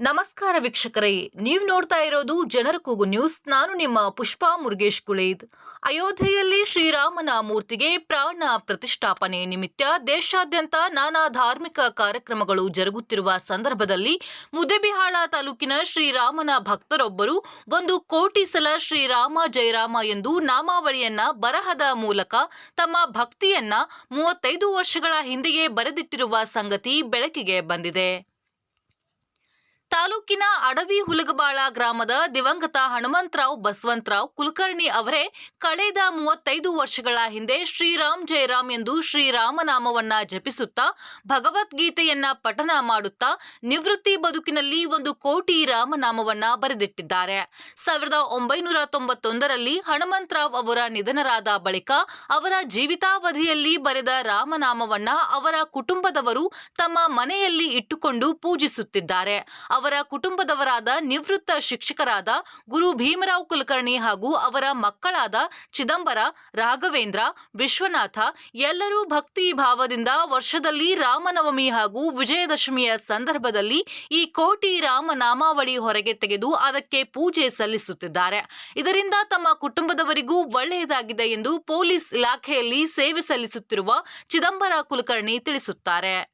ನಮಸ್ಕಾರ ವೀಕ್ಷಕರೇ, ನೀವು ನೋಡ್ತಾ ಇರೋದು ಜನರ ಕೂಗು ನ್ಯೂಸ್. ನಾನು ನಿಮ್ಮ ಪುಷ್ಪಾ ಮುರುಗೇಶ್ ಕುಳೇದ್. ಅಯೋಧ್ಯೆಯಲ್ಲಿ ಶ್ರೀರಾಮನ ಮೂರ್ತಿಗೆ ಪ್ರಾಣ ಪ್ರತಿಷ್ಠಾಪನೆ ನಿಮಿತ್ತ ದೇಶಾದ್ಯಂತ ನಾನಾ ಧಾರ್ಮಿಕ ಕಾರ್ಯಕ್ರಮಗಳು ಜರುಗುತ್ತಿರುವ ಸಂದರ್ಭದಲ್ಲಿ ಮುದ್ದೆಬಿಹಾಳ ತಾಲೂಕಿನ ಶ್ರೀರಾಮನ ಭಕ್ತರೊಬ್ಬರು ಒಂದು ಕೋಟಿ ಸಲ ಶ್ರೀರಾಮ ಜಯರಾಮ ಎಂದು ನಾಮಾವಳಿಯನ್ನ ಬರಹದ ಮೂಲಕ ತಮ್ಮ ಭಕ್ತಿಯನ್ನ ಮೂವತ್ತೈದು ವರ್ಷಗಳ ಹಿಂದೆಯೇ ಬರೆದಿಟ್ಟಿರುವ ಸಂಗತಿ ಬೆಳಕಿಗೆ ಬಂದಿದೆ. ತಾಲೂಕಿನ ಅಡವಿ ಹುಲಗಬಾಳ ಗ್ರಾಮದ ದಿವಂಗತ ಹನುಮಂತರಾವ್ ಬಸವಂತರಾವ್ ಕುಲಕರ್ಣಿ ಅವರೇ ಕಳೆದ ಮೂವತ್ತೈದು ವರ್ಷಗಳ ಹಿಂದೆ ಶ್ರೀರಾಮ್ ಜಯರಾಮ್ ಎಂದು ಶ್ರೀರಾಮನಾಮವನ್ನ ಜಪಿಸುತ್ತಾ, ಭಗವದ್ಗೀತೆಯನ್ನ ಪಠನ ಮಾಡುತ್ತಾ, ನಿವೃತ್ತಿ ಬದುಕಿನಲ್ಲಿ ಒಂದು ಕೋಟಿ ರಾಮನಾಮವನ್ನ ಬರೆದಿಟ್ಟಿದ್ದಾರೆ. ಸಾವಿರದ ಒಂಬೈನೂರ ತೊಂಬತ್ತೊಂದರಲ್ಲಿ ಹನುಮಂತರಾವ್ ಅವರ ನಿಧನರಾದ ಬಳಿಕ ಅವರ ಜೀವಿತಾವಧಿಯಲ್ಲಿ ಬರೆದ ರಾಮನಾಮವನ್ನ ಅವರ ಕುಟುಂಬದವರು ತಮ್ಮ ಮನೆಯಲ್ಲಿ ಇಟ್ಟುಕೊಂಡು ಪೂಜಿಸುತ್ತಿದ್ದಾರೆ. ಅವರ ಕುಟುಂಬದವರಾದ ನಿವೃತ್ತ ಶಿಕ್ಷಕರಾದ ಗುರು ಭೀಮರಾವ್ ಕುಲಕರ್ಣಿ ಹಾಗೂ ಅವರ ಮಕ್ಕಳಾದ ಚಿದಂಬರ, ರಾಘವೇಂದ್ರ, ವಿಶ್ವನಾಥ ಎಲ್ಲರೂ ಭಕ್ತಿ ಭಾವದಿಂದ ವರ್ಷದಲ್ಲಿ ರಾಮನವಮಿ ಹಾಗೂ ವಿಜಯದಶಮಿಯ ಸಂದರ್ಭದಲ್ಲಿ ಈ ಕೋಟಿ ರಾಮನಾಮಾವಳಿ ಹೊರಗೆ ತೆಗೆದು ಅದಕ್ಕೆ ಪೂಜೆ ಸಲ್ಲಿಸುತ್ತಿದ್ದಾರೆ. ಇದರಿಂದ ತಮ್ಮ ಕುಟುಂಬದವರಿಗೂ ಒಳ್ಳೆಯದಾಗಿದೆ ಎಂದು ಪೊಲೀಸ್ ಇಲಾಖೆಯಲ್ಲಿ ಸೇವೆ ಸಲ್ಲಿಸುತ್ತಿರುವ ಚಿದಂಬರ ಕುಲಕರ್ಣಿ ತಿಳಿಸುತ್ತಾರೆ.